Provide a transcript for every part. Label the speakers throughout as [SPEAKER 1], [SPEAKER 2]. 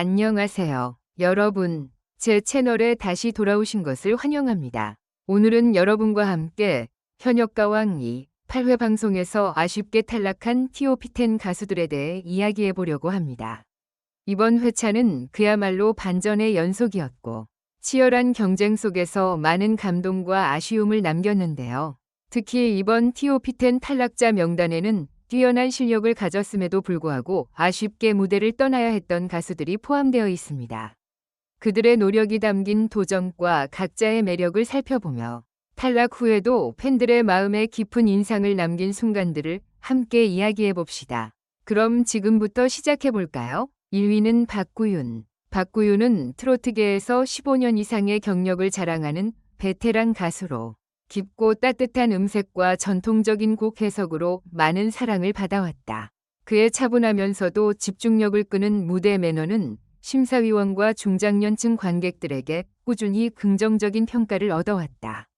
[SPEAKER 1] 안녕하세요. 여러분, 제 채널에 다시 돌아오신 것을 환영합니다. 오늘은 여러분과 함께 현역가왕 2 8회 방송에서 아쉽게 탈락한 티오피텐 가수들에 대해 이야기해 보려고 합니다. 이번 회차는 그야말로 반전의 연속이었고 치열한 경쟁 속에서 많은 감동과 아쉬움을 남겼는데요. 특히 이번 티오피텐 탈락자 명단에는 뛰어난 실력을 가졌음에도 불구하고 아쉽게 무대를 떠나야 했던 가수들이 포함되어 있습니다. 그들의 노력이 담긴 도전과 각자의 매력을 살펴보며 탈락 후에도 팬들의 마음에 깊은 인상을 남긴 순간들을 함께 이야기해 봅시다. 그럼 지금부터 시작해 볼까요? 1위는 박구윤. 박구윤은 트로트계에서 15년 이상의 경력을 자랑하는 베테랑 가수로 깊고 따뜻한 음색과 전통적인 곡 해석으로 많은 사랑을 받아왔다. 그의 차분하면서도 집중력을 끄는 무대 매너는 심사위원과 중장년층 관객들에게 꾸준히 긍정적인 평가를 얻어왔다.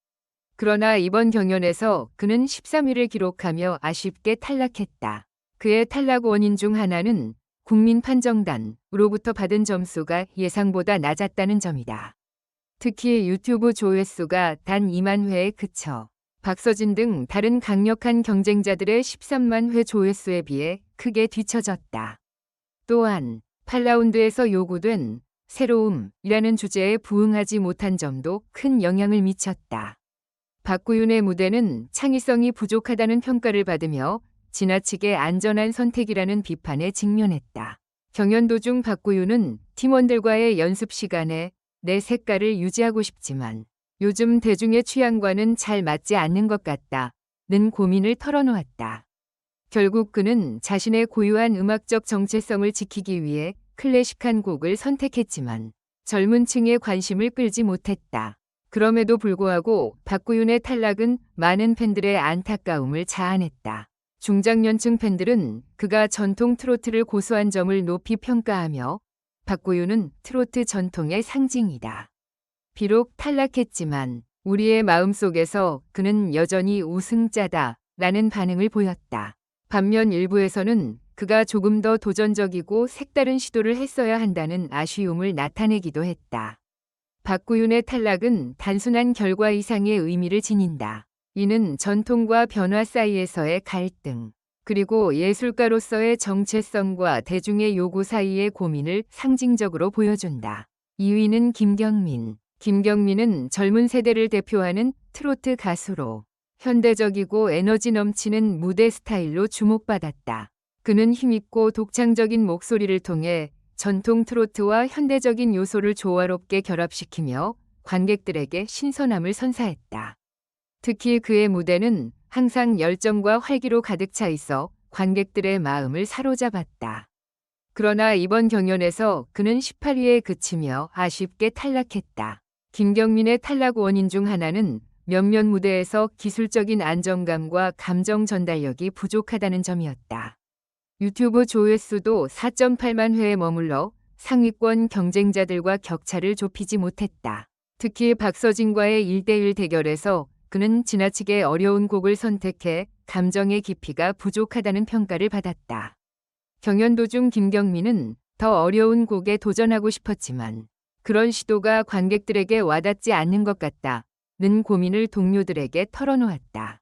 [SPEAKER 1] 그러나 이번 경연에서 그는 13위를 기록하며 아쉽게 탈락했다. 그의 탈락 원인 중 하나는 국민판정단으로부터 받은 점수가 예상보다 낮았다는 점이다. 특히 유튜브 조회수가 단 2만 회에 그쳐 박서진 등 다른 강력한 경쟁자들의 13만 회 조회수에 비해 크게 뒤처졌다. 또한 8라운드에서 요구된 새로움이라는 주제에 부응하지 못한 점도 큰 영향을 미쳤다. 박구윤의 무대는 창의성이 부족하다는 평가를 받으며 지나치게 안전한 선택이라는 비판에 직면했다. 경연 도중 박구윤은 팀원들과의 연습 시간에 내 색깔을 유지하고 싶지만 요즘 대중의 취향과는 잘 맞지 않는 것 같다. 는 고민을 털어놓았다. 결국 그는 자신의 고유한 음악적 정체성을 지키기 위해 클래식한 곡을 선택했지만 젊은 층의 관심을 끌지 못했다. 그럼에도 불구하고 박구윤의 탈락은 많은 팬들의 안타까움을 자아냈다. 중장년층 팬들은 그가 전통 트로트를 고수한 점을 높이 평가하며 박구윤은 트로트 전통의 상징이다. 비록 탈락했지만 우리의 마음속에서 그는 여전히 우승자다 라는 반응을 보였다. 반면 일부에서는 그가 조금 더 도전적이고 색다른 시도를 했어야 한다는 아쉬움을 나타내기도 했다. 박구윤의 탈락은 단순한 결과 이상의 의미를 지닌다. 이는 전통과 변화 사이에서의 갈등, 그리고 예술가로서의 정체성과 대중의 요구 사이의 고민을 상징적으로 보여준다. 2위는 김경민. 김경민은 젊은 세대를 대표하는 트로트 가수로 현대적이고 에너지 넘치는 무대 스타일로 주목받았다. 그는 힘있고 독창적인 목소리를 통해 전통 트로트와 현대적인 요소를 조화롭게 결합시키며 관객들에게 신선함을 선사했다. 특히 그의 무대는 항상 열정과 활기로 가득 차 있어 관객들의 마음을 사로잡았다. 그러나 이번 경연에서 그는 18위에 그치며 아쉽게 탈락했다. 김경민의 탈락 원인 중 하나는 몇몇 무대에서 기술적인 안정감과 감정 전달력이 부족하다는 점이었다. 유튜브 조회수도 4.8만 회에 머물러 상위권 경쟁자들과 격차를 좁히지 못했다. 특히 박서진과의 1대1 대결에서 그는 지나치게 어려운 곡을 선택해 감정의 깊이가 부족하다는 평가를 받았다. 경연 도중 김경민은 더 어려운 곡에 도전하고 싶었지만 그런 시도가 관객들에게 와닿지 않는 것 같다. 는 고민을 동료들에게 털어놓았다.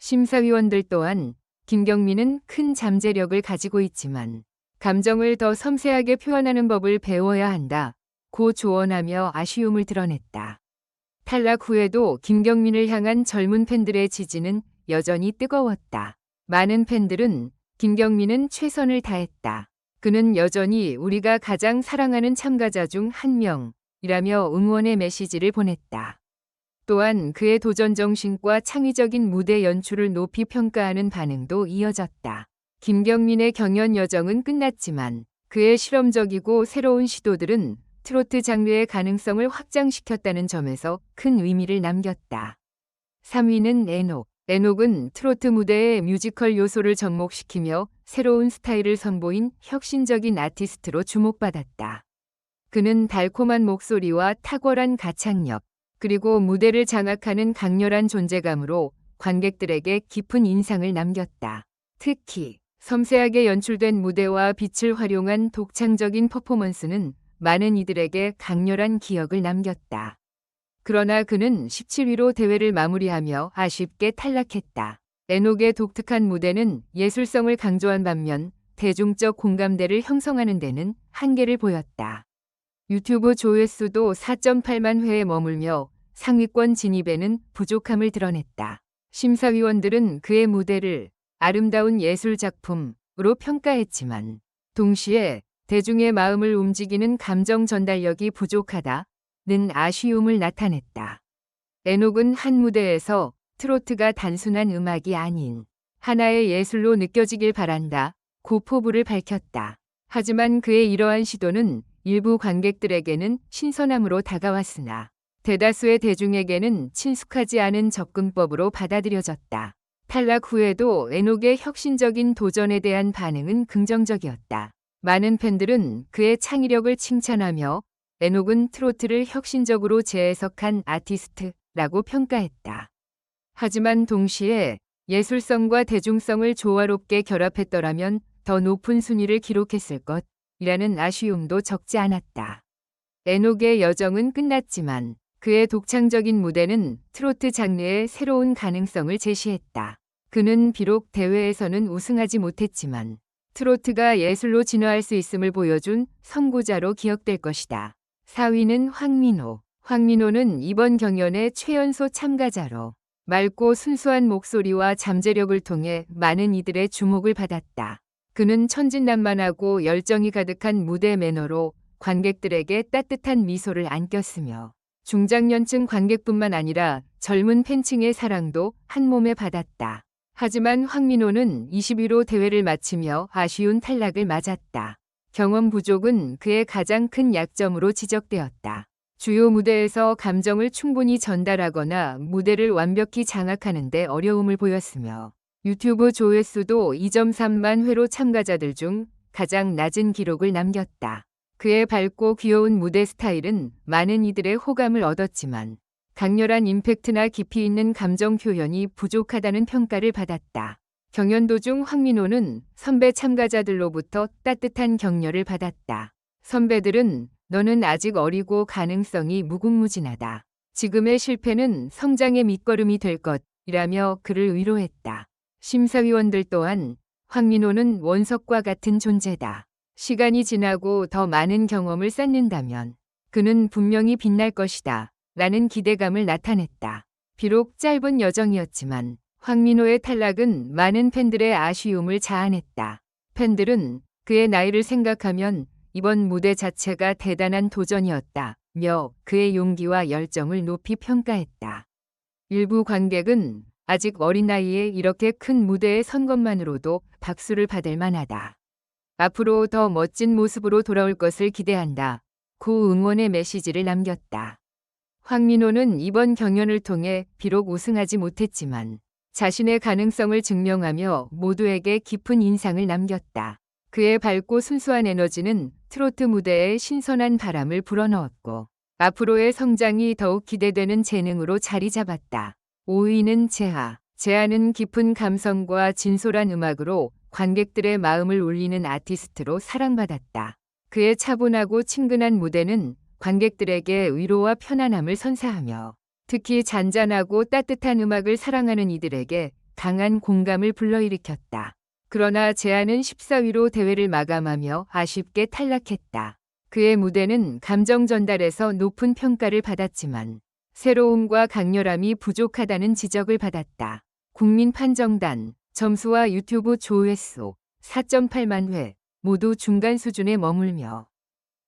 [SPEAKER 1] 심사위원들 또한 김경민은 큰 잠재력을 가지고 있지만 감정을 더 섬세하게 표현하는 법을 배워야 한다. 고 조언하며 아쉬움을 드러냈다. 탈락 후에도 김경민을 향한 젊은 팬들의 지지는 여전히 뜨거웠다. 많은 팬들은 김경민은 최선을 다했다. 그는 여전히 우리가 가장 사랑하는 참가자 중 한 명이라며 응원의 메시지를 보냈다. 또한 그의 도전 정신과 창의적인 무대 연출을 높이 평가하는 반응도 이어졌다. 김경민의 경연 여정은 끝났지만 그의 실험적이고 새로운 시도들은 트로트 장르의 가능성을 확장시켰다는 점에서 큰 의미를 남겼다. 3위는 에녹. 에녹은 트로트 무대에 뮤지컬 요소를 접목시키며 새로운 스타일을 선보인 혁신적인 아티스트로 주목받았다. 그는 달콤한 목소리와 탁월한 가창력, 그리고 무대를 장악하는 강렬한 존재감으로 관객들에게 깊은 인상을 남겼다. 특히 섬세하게 연출된 무대와 빛을 활용한 독창적인 퍼포먼스는 많은 이들에게 강렬한 기억을 남겼다. 그러나 그는 17위로 대회를 마무리하며 아쉽게 탈락했다. 에녹의 독특한 무대는 예술성을 강조한 반면 대중적 공감대를 형성하는 데는 한계를 보였다. 유튜브 조회수도 4.8만 회에 머물며 상위권 진입에는 부족함을 드러냈다. 심사위원들은 그의 무대를 아름다운 예술 작품으로 평가했지만 동시에 대중의 마음을 움직이는 감정 전달력이 부족하다는 아쉬움을 나타냈다. 에녹은 한 무대에서 트로트가 단순한 음악이 아닌 하나의 예술로 느껴지길 바란다. 고 포부를 밝혔다. 하지만 그의 이러한 시도는 일부 관객들에게는 신선함으로 다가왔으나 대다수의 대중에게는 친숙하지 않은 접근법으로 받아들여졌다. 탈락 후에도 에녹의 혁신적인 도전에 대한 반응은 긍정적이었다. 많은 팬들은 그의 창의력을 칭찬하며 에녹은 트로트를 혁신적으로 재해석한 아티스트라고 평가했다. 하지만 동시에 예술성과 대중성을 조화롭게 결합했더라면 더 높은 순위를 기록했을 것이라는 아쉬움도 적지 않았다. 에녹의 여정은 끝났지만 그의 독창적인 무대는 트로트 장르의 새로운 가능성을 제시했다. 그는 비록 대회에서는 우승하지 못했지만 트로트가 예술로 진화할 수 있음을 보여준 선구자로 기억될 것이다. 4위는 황민호. 황민호는 이번 경연의 최연소 참가자로 맑고 순수한 목소리와 잠재력을 통해 많은 이들의 주목을 받았다. 그는 천진난만하고 열정이 가득한 무대 매너로 관객들에게 따뜻한 미소를 안겼으며 중장년층 관객뿐만 아니라 젊은 팬층의 사랑도 한 몸에 받았다. 하지만 황민호는 20위로 대회를 마치며 아쉬운 탈락을 맞았다. 경험 부족은 그의 가장 큰 약점으로 지적되었다. 주요 무대에서 감정을 충분히 전달하거나 무대를 완벽히 장악하는 데 어려움을 보였으며 유튜브 조회수도 2.3만 회로 참가자들 중 가장 낮은 기록을 남겼다. 그의 밝고 귀여운 무대 스타일은 많은 이들의 호감을 얻었지만 강렬한 임팩트나 깊이 있는 감정 표현이 부족하다는 평가를 받았다. 경연 도중 황민호는 선배 참가자들로부터 따뜻한 격려를 받았다. 선배들은 너는 아직 어리고 가능성이 무궁무진하다. 지금의 실패는 성장의 밑거름이 될 것이라며 그를 위로했다. 심사위원들 또한 황민호는 원석과 같은 존재다. 시간이 지나고 더 많은 경험을 쌓는다면 그는 분명히 빛날 것이다. 라는 기대감을 나타냈다. 비록 짧은 여정이었지만 황민호의 탈락은 많은 팬들의 아쉬움을 자아냈다. 팬들은 그의 나이를 생각하면 이번 무대 자체가 대단한 도전이었다 며 그의 용기와 열정을 높이 평가했다. 일부 관객은 아직 어린 나이에 이렇게 큰 무대에 선 것만으로도 박수를 받을 만하다. 앞으로 더 멋진 모습으로 돌아올 것을 기대한다. 고 응원의 메시지를 남겼다. 황민호는 이번 경연을 통해 비록 우승하지 못했지만 자신의 가능성을 증명하며 모두에게 깊은 인상을 남겼다. 그의 밝고 순수한 에너지는 트로트 무대에 신선한 바람을 불어넣었고 앞으로의 성장이 더욱 기대되는 재능으로 자리 잡았다. 5위는 재하. 재하는 깊은 감성과 진솔한 음악으로 관객들의 마음을 울리는 아티스트로 사랑받았다. 그의 차분하고 친근한 무대는 관객들에게 위로와 편안함을 선사하며 특히 잔잔하고 따뜻한 음악을 사랑하는 이들에게 강한 공감을 불러일으켰다. 그러나 제안은 14위로 대회를 마감하며 아쉽게 탈락했다. 그의 무대는 감정 전달에서 높은 평가를 받았지만 새로움과 강렬함이 부족하다는 지적을 받았다. 국민 판정단 점수와 유튜브 조회수 4.8만 회 모두 중간 수준에 머물며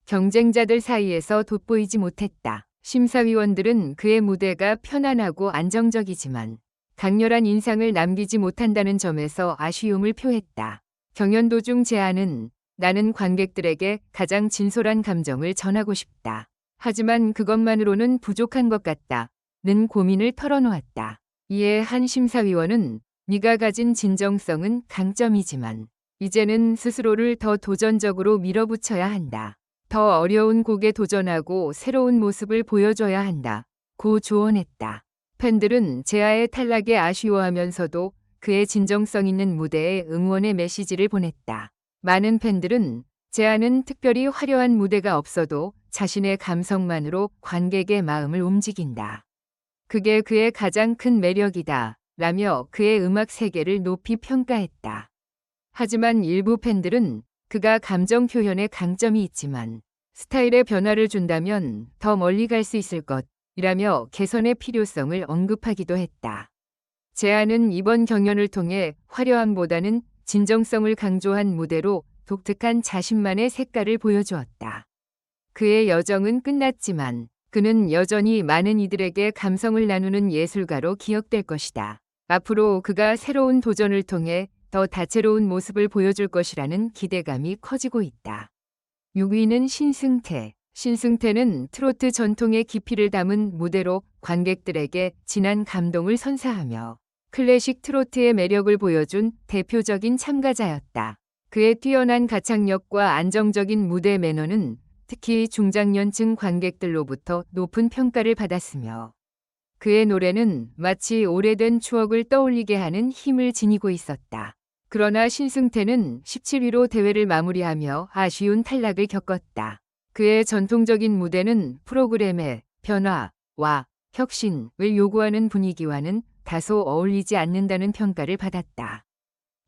[SPEAKER 1] 경쟁자들 사이에서 돋보이지 못했다. 심사위원들은 그의 무대가 편안하고 안정적이지만 강렬한 인상을 남기지 못한다는 점에서 아쉬움을 표했다. 경연 도중 제안은 나는 관객들에게 가장 진솔한 감정을 전하고 싶다. 하지만 그것만으로는 부족한 것 같다. 는 고민을 털어놓았다. 이에 한 심사위원은 네가 가진 진정성은 강점이지만 이제는 스스로를 더 도전적으로 밀어붙여야 한다. 더 어려운 곡에 도전하고 새로운 모습을 보여줘야 한다. 고 조언했다. 팬들은 제아의 탈락에 아쉬워하면서도 그의 진정성 있는 무대에 응원의 메시지를 보냈다. 많은 팬들은 제안은 특별히 화려한 무대가 없어도 자신의 감성만으로 관객의 마음을 움직인다. 그게 그의 가장 큰 매력이다. 라며 그의 음악 세계를 높이 평가했다. 하지만 일부 팬들은 그가 감정 표현에 강점이 있지만 스타일의 변화를 준다면 더 멀리 갈 수 있을 것이라며 개선의 필요성을 언급하기도 했다. 제안은 이번 경연을 통해 화려함보다는 진정성을 강조한 무대로 독특한 자신만의 색깔을 보여주었다. 그의 여정은 끝났지만 그는 여전히 많은 이들에게 감성을 나누는 예술가로 기억될 것이다. 앞으로 그가 새로운 도전을 통해 더 다채로운 모습을 보여줄 것이라는 기대감이 커지고 있다. 6위는 신승태. 신승태는 트로트 전통의 깊이를 담은 무대로 관객들에게 진한 감동을 선사하며 클래식 트로트의 매력을 보여준 대표적인 참가자였다. 그의 뛰어난 가창력과 안정적인 무대 매너는 특히 중장년층 관객들로부터 높은 평가를 받았으며 그의 노래는 마치 오래된 추억을 떠올리게 하는 힘을 지니고 있었다. 그러나 신승태는 17위로 대회를 마무리하며 아쉬운 탈락을 겪었다. 그의 전통적인 무대는 프로그램의 변화와 혁신을 요구하는 분위기와는 다소 어울리지 않는다는 평가를 받았다.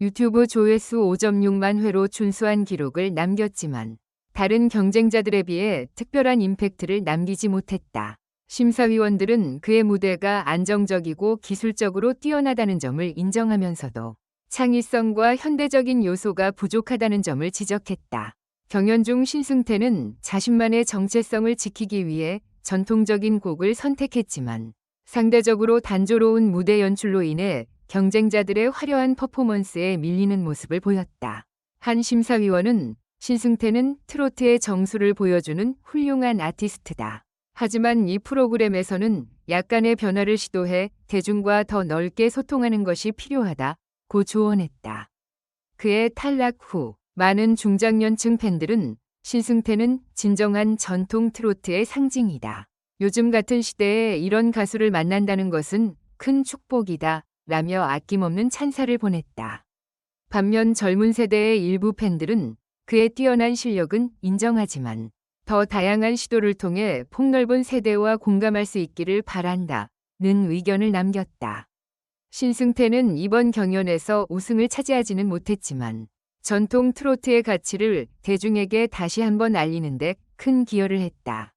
[SPEAKER 1] 유튜브 조회수 5.6만 회로 준수한 기록을 남겼지만 다른 경쟁자들에 비해 특별한 임팩트를 남기지 못했다. 심사위원들은 그의 무대가 안정적이고 기술적으로 뛰어나다는 점을 인정하면서도 창의성과 현대적인 요소가 부족하다는 점을 지적했다. 경연 중 신승태는 자신만의 정체성을 지키기 위해 전통적인 곡을 선택했지만 상대적으로 단조로운 무대 연출로 인해 경쟁자들의 화려한 퍼포먼스에 밀리는 모습을 보였다. 한 심사위원은 신승태는 트로트의 정수를 보여주는 훌륭한 아티스트다. 하지만 이 프로그램에서는 약간의 변화를 시도해 대중과 더 넓게 소통하는 것이 필요하다 고 조언했다. 그의 탈락 후 많은 중장년층 팬들은 신승태는 진정한 전통 트로트의 상징이다. 요즘 같은 시대에 이런 가수를 만난다는 것은 큰 축복이다. 라며 아낌없는 찬사를 보냈다. 반면 젊은 세대의 일부 팬들은 그의 뛰어난 실력은 인정하지만 더 다양한 시도를 통해 폭넓은 세대와 공감할 수 있기를 바란다. 는 의견을 남겼다. 신승태는 이번 경연에서 우승을 차지하지는 못했지만 전통 트로트의 가치를 대중에게 다시 한번 알리는데 큰 기여를 했다.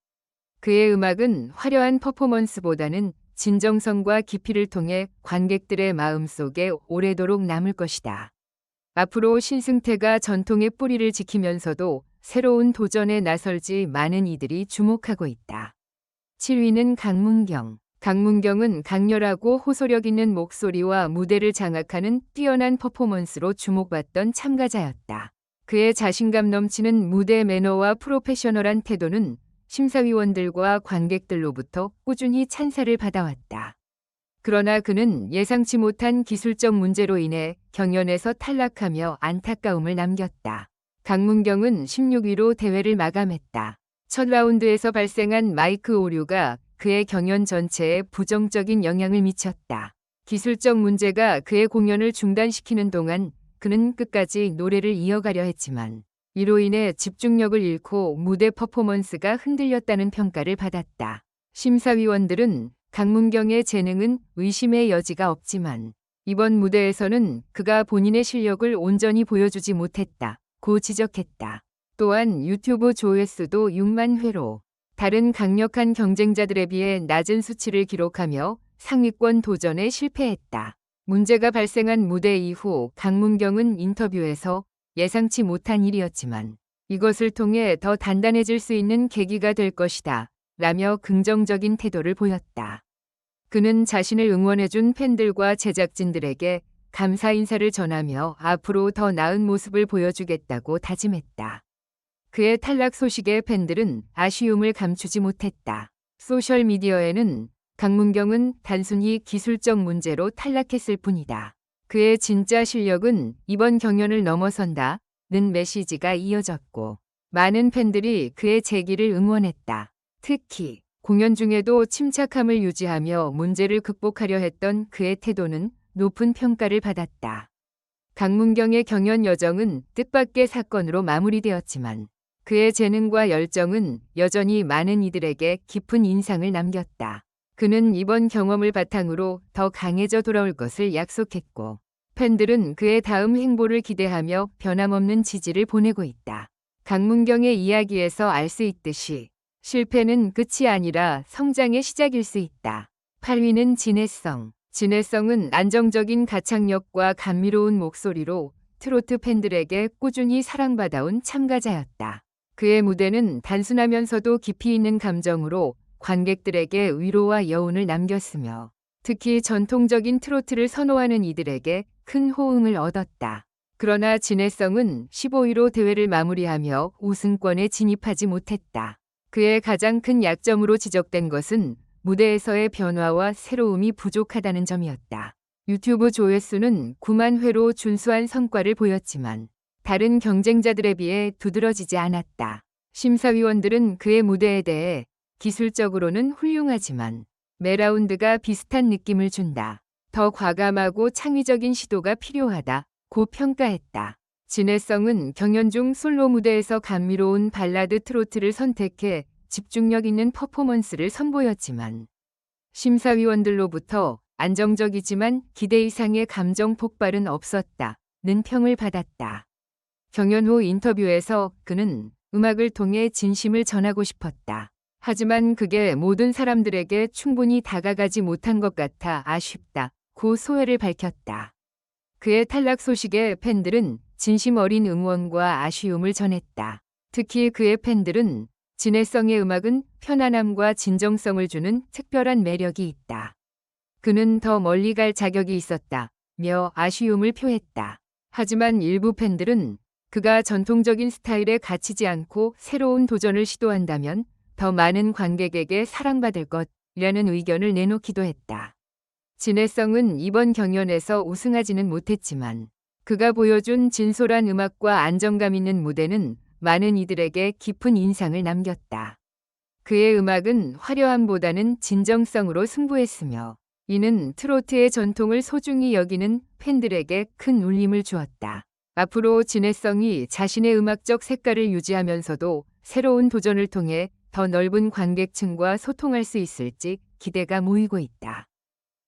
[SPEAKER 1] 그의 음악은 화려한 퍼포먼스보다는 진정성과 깊이를 통해 관객들의 마음속에 오래도록 남을 것이다. 앞으로 신승태가 전통의 뿌리를 지키면서도 새로운 도전에 나설지 많은 이들이 주목하고 있다. 7위는 강문경. 강문경은 강렬하고 호소력 있는 목소리와 무대를 장악하는 뛰어난 퍼포먼스로 주목받던 참가자였다. 그의 자신감 넘치는 무대 매너와 프로페셔널한 태도는 심사위원들과 관객들로부터 꾸준히 찬사를 받아왔다. 그러나 그는 예상치 못한 기술적 문제로 인해 경연에서 탈락하며 안타까움을 남겼다. 강문경은 16위로 대회를 마감했다. 첫 라운드에서 발생한 마이크 오류가 그의 경연 전체에 부정적인 영향을 미쳤다. 기술적 문제가 그의 공연을 중단시키는 동안 그는 끝까지 노래를 이어가려 했지만 이로 인해 집중력을 잃고 무대 퍼포먼스가 흔들렸다는 평가를 받았다. 심사위원들은 강문경의 재능은 의심의 여지가 없지만 이번 무대에서는 그가 본인의 실력을 온전히 보여주지 못했다. 고 지적했다. 또한 유튜브 조회수도 6만 회로 다른 강력한 경쟁자들에 비해 낮은 수치를 기록하며 상위권 도전에 실패했다. 문제가 발생한 무대 이후 강문경은 인터뷰에서 예상치 못한 일이었지만 이것을 통해 더 단단해질 수 있는 계기가 될 것이다. 라며 긍정적인 태도를 보였다. 그는 자신을 응원해준 팬들과 제작진들에게 감사 인사를 전하며 앞으로 더 나은 모습을 보여주겠다고 다짐했다. 그의 탈락 소식에 팬들은 아쉬움을 감추지 못했다. 소셜미디어에는 강문경은 단순히 기술적 문제로 탈락했을 뿐이다. 그의 진짜 실력은 이번 경연을 넘어선다. 는 메시지가 이어졌고 많은 팬들이 그의 재기를 응원했다. 특히 공연 중에도 침착함을 유지하며 문제를 극복하려 했던 그의 태도는 높은 평가를 받았다. 강문경의 경연 여정은 뜻밖의 사건으로 마무리되었지만 그의 재능과 열정은 여전히 많은 이들에게 깊은 인상을 남겼다. 그는 이번 경험을 바탕으로 더 강해져 돌아올 것을 약속했고 팬들은 그의 다음 행보를 기대하며 변함없는 지지를 보내고 있다. 강문경의 이야기에서 알 수 있듯이 실패는 끝이 아니라 성장의 시작일 수 있다. 8위는 진해성. 진해성은 안정적인 가창력과 감미로운 목소리로 트로트 팬들에게 꾸준히 사랑받아온 참가자였다. 그의 무대는 단순하면서도 깊이 있는 감정으로 관객들에게 위로와 여운을 남겼으며 특히 전통적인 트로트를 선호하는 이들에게 큰 호응을 얻었다. 그러나 진해성은 15위로 대회를 마무리하며 우승권에 진입하지 못했다. 그의 가장 큰 약점으로 지적된 것은 무대에서의 변화와 새로움이 부족하다는 점이었다. 유튜브 조회수는 9만 회로 준수한 성과를 보였지만 다른 경쟁자들에 비해 두드러지지 않았다. 심사위원들은 그의 무대에 대해 기술적으로는 훌륭하지만 매 라운드가 비슷한 느낌을 준다. 더 과감하고 창의적인 시도가 필요하다. 고 평가했다. 진해성은 경연 중 솔로 무대에서 감미로운 발라드 트로트를 선택해 집중력 있는 퍼포먼스를 선보였지만 심사위원들로부터 안정적이지만 기대 이상의 감정 폭발은 없었다. 는 평을 받았다. 경연 후 인터뷰에서 그는 음악을 통해 진심을 전하고 싶었다. 하지만 그게 모든 사람들에게 충분히 다가가지 못한 것 같아 아쉽다. 고 소회를 밝혔다. 그의 탈락 소식에 팬들은 진심 어린 응원과 아쉬움을 전했다. 특히 그의 팬들은 진해성의 음악은 편안함과 진정성을 주는 특별한 매력이 있다. 그는 더 멀리 갈 자격이 있었다. 며 아쉬움을 표했다. 하지만 일부 팬들은 그가 전통적인 스타일에 갇히지 않고 새로운 도전을 시도한다면 더 많은 관객에게 사랑받을 것이라는 의견을 내놓기도 했다. 진해성은 이번 경연에서 우승하지는 못했지만 그가 보여준 진솔한 음악과 안정감 있는 무대는 많은 이들에게 깊은 인상을 남겼다. 그의 음악은 화려함보다는 진정성으로 승부했으며 이는 트로트의 전통을 소중히 여기는 팬들에게 큰 울림을 주었다. 앞으로 진해성이 자신의 음악적 색깔을 유지하면서도 새로운 도전을 통해 더 넓은 관객층과 소통할 수 있을지 기대가 모이고 있다.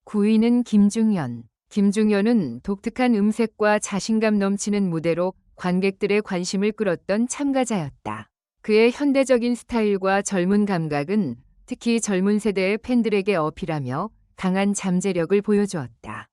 [SPEAKER 1] 9위는 김중현. 김중현은 독특한 음색과 자신감 넘치는 무대로 관객들의 관심을 끌었던 참가자였다. 그의 현대적인 스타일과 젊은 감각은 특히 젊은 세대의 팬들에게 어필하며 강한 잠재력을 보여주었다.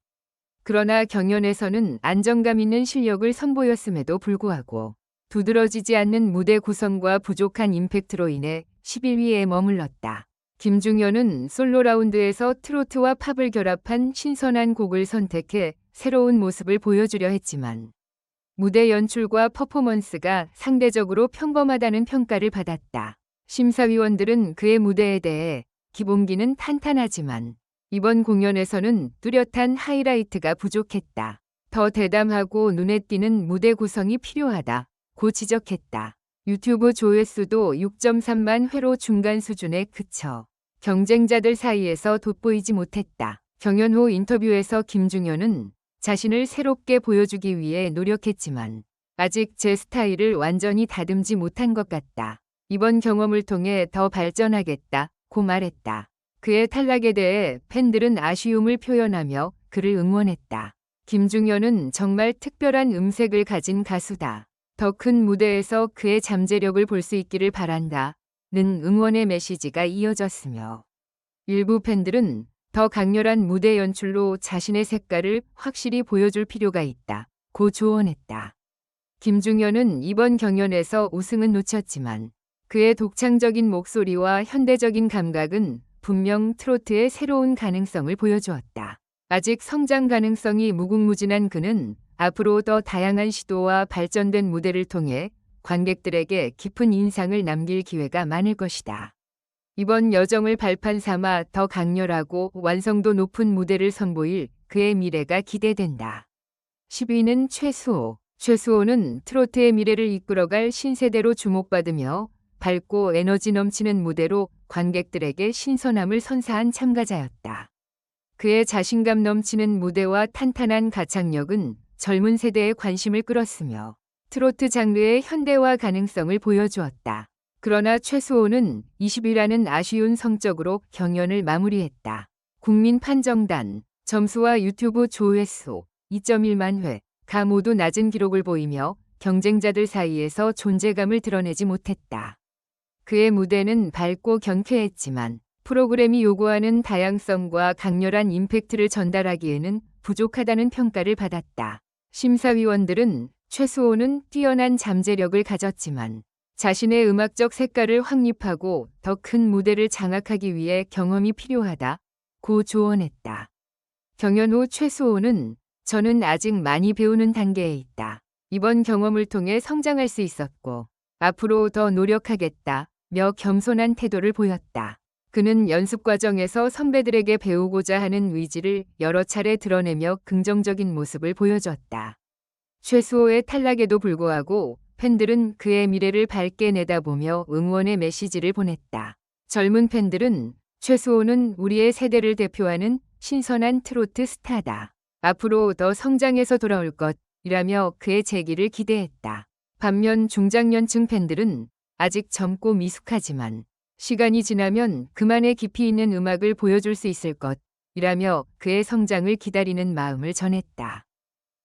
[SPEAKER 1] 그러나 경연에서는 안정감 있는 실력을 선보였음에도 불구하고 두드러지지 않는 무대 구성과 부족한 임팩트로 인해 11위에 머물렀다. 김중현은 솔로 라운드에서 트로트와 팝을 결합한 신선한 곡을 선택해 새로운 모습을 보여주려 했지만 무대 연출과 퍼포먼스가 상대적으로 평범하다는 평가를 받았다. 심사위원들은 그의 무대에 대해 기본기는 탄탄하지만 이번 공연에서는 뚜렷한 하이라이트가 부족했다. 더 대담하고 눈에 띄는 무대 구성이 필요하다. 고 지적했다. 유튜브 조회수도 6.3만 회로 중간 수준에 그쳐 경쟁자들 사이에서 돋보이지 못했다. 경연 후 인터뷰에서 김중현은 자신을 새롭게 보여주기 위해 노력했지만 아직 제 스타일을 완전히 다듬지 못한 것 같다. 이번 경험을 통해 더 발전하겠다. 고 말했다. 그의 탈락에 대해 팬들은 아쉬움을 표현하며 그를 응원했다. 김중현은 정말 특별한 음색을 가진 가수다. 더 큰 무대에서 그의 잠재력을 볼 수 있기를 바란다. 는 응원의 메시지가 이어졌으며 일부 팬들은 더 강렬한 무대 연출로 자신의 색깔을 확실히 보여줄 필요가 있다. 고 조언했다. 김중현은 이번 경연에서 우승은 놓쳤지만 그의 독창적인 목소리와 현대적인 감각은 분명 트로트의 새로운 가능성을 보여주었다. 아직 성장 가능성이 무궁무진한 그는 앞으로 더 다양한 시도와 발전된 무대를 통해 관객들에게 깊은 인상을 남길 기회가 많을 것이다. 이번 여정을 발판 삼아 더 강렬하고 완성도 높은 무대를 선보일 그의 미래가 기대된다. 10위는 최수호. 최수호는 트로트의 미래를 이끌어갈 신세대로 주목받으며 밝고 에너지 넘치는 무대로 관객들에게 신선함을 선사한 참가자였다. 그의 자신감 넘치는 무대와 탄탄한 가창력은 젊은 세대의 관심을 끌었으며 트로트 장르의 현대화 가능성을 보여주었다. 그러나 최수호는 20위라는 아쉬운 성적으로 경연을 마무리했다. 국민 판정단 점수와 유튜브 조회수 2.1만 회 가 모두 낮은 기록을 보이며 경쟁자들 사이에서 존재감을 드러내지 못했다. 그의 무대는 밝고 경쾌했지만 프로그램이 요구하는 다양성과 강렬한 임팩트를 전달하기에는 부족하다는 평가를 받았다. 심사위원들은 최수호는 뛰어난 잠재력을 가졌지만 자신의 음악적 색깔을 확립하고 더 큰 무대를 장악하기 위해 경험이 필요하다 고 조언했다. 경연 후 최수호는 저는 아직 많이 배우는 단계에 있다. 이번 경험을 통해 성장할 수 있었고 앞으로 더 노력하겠다 며 겸손한 태도를 보였다. 그는 연습 과정에서 선배들에게 배우고자 하는 의지를 여러 차례 드러내며 긍정적인 모습을 보여줬다. 최수호의 탈락에도 불구하고 팬들은 그의 미래를 밝게 내다보며 응원의 메시지를 보냈다. 젊은 팬들은 최수호는 우리의 세대를 대표하는 신선한 트로트 스타다. 앞으로 더 성장해서 돌아올 것이라며 그의 재기를 기대했다. 반면 중장년층 팬들은 아직 젊고 미숙하지만 시간이 지나면 그만의 깊이 있는 음악을 보여줄 수 있을 것이라며 그의 성장을 기다리는 마음을 전했다.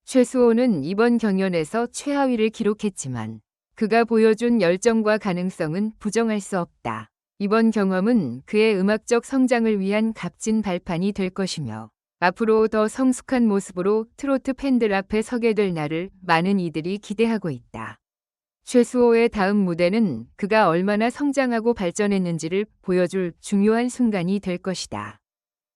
[SPEAKER 1] 최수호는 이번 경연에서 최하위를 기록했지만 그가 보여준 열정과 가능성은 부정할 수 없다. 이번 경험은 그의 음악적 성장을 위한 값진 발판이 될 것이며 앞으로 더 성숙한 모습으로 트로트 팬들 앞에 서게 될 날을 많은 이들이 기대하고 있다. 최수호의 다음 무대는 그가 얼마나 성장하고 발전했는지를 보여줄 중요한 순간이 될 것이다.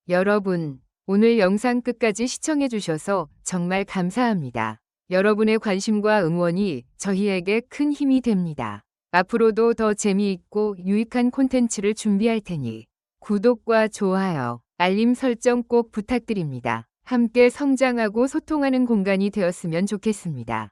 [SPEAKER 1] 여러분, 오늘 영상 끝까지 시청해주셔서 정말 감사합니다. 여러분의 관심과 응원이 저희에게 큰 힘이 됩니다. 앞으로도 더 재미있고 유익한 콘텐츠를 준비할 테니 구독과 좋아요, 알림 설정 꼭 부탁드립니다. 함께 성장하고 소통하는 공간이 되었으면 좋겠습니다.